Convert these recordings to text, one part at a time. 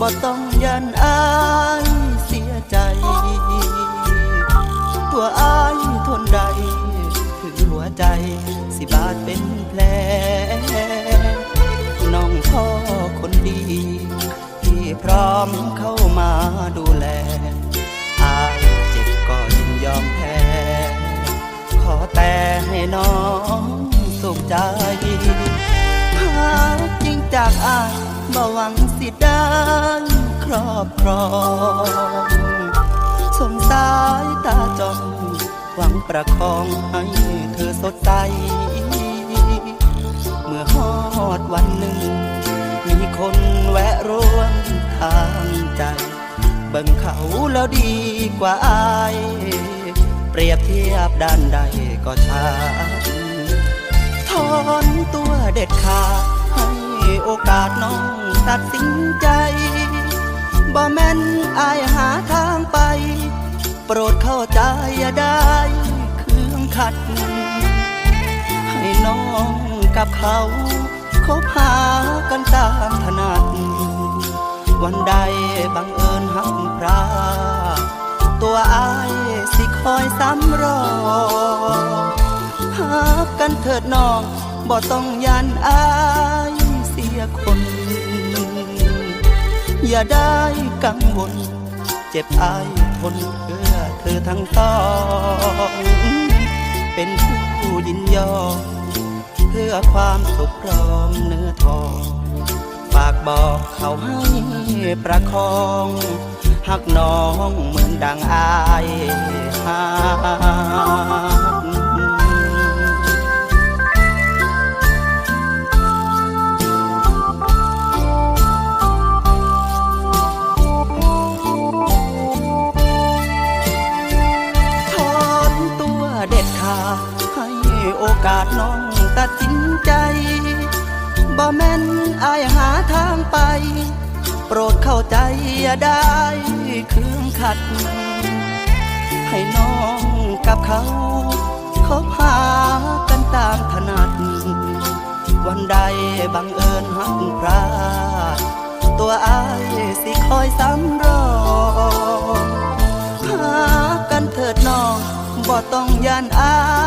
บ่ต้องยันอายเสียใจ ตัวอายทนใดถึงหัวใจ สิบาดเป็นแผลน้องพ่อคนดี ที่พร้อมเข้ามาดูแล อายเจ็บก็ยินยอมแพ้ หวังสิได้ครอบครองสงสายตาจองหวังประคองให้เธอสดใส เมื่อฮอดวันหนึ่ง มีคนแวะร่วมทางใจ เบิ่งเขาแล้วดีกว่าอาย เปรียบเทียบด้านใดก็ช้าถอนตัวเด็ดขาด โอกาสน้องตัดสินใจ บ่แม่นอายหาทางไป โปรดเข้าใจอย่าได้เครื่องขัด ให้น้องกับเขาคบหากันตามถนัด วันใดบังเอิญหักพระตัวอายสิคอยซ้ำรอหากันเถิดน้องบ่ต้องยันอาย อย่าได้กังวล เจ็บอายทนเพื่อเธอทั้งต้อง เป็นผู้ยินยอมเพื่อความสุขพร้อมเนื้อทอง ฝากบอกเขาให้ประคองหักน้องเหมือนดังอายหัก สินใจ บ่แม่นอายหาทางไป โปรดเข้าใจอย่าได้เครื่องขัด ให้น้องกับเขาคบหากันตามถนัด วันใดบังเอิญหักพลาด ตัวอายสิคอยซ้ำรอหากันเถิดน้องบ่ต้องยานอาย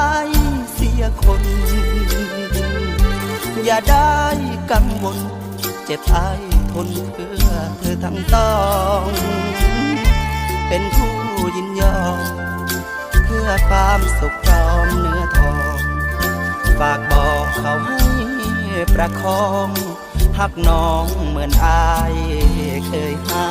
อย่าได้กังวล เจ็บอายทนเพื่อเธอทั้งต้อง เป็นผู้ยินยอม เพื่อความสุขพร้อมเนื้อทอง ฝากบอกเขาให้ประคองหักน้องเหมือนอายเคยหา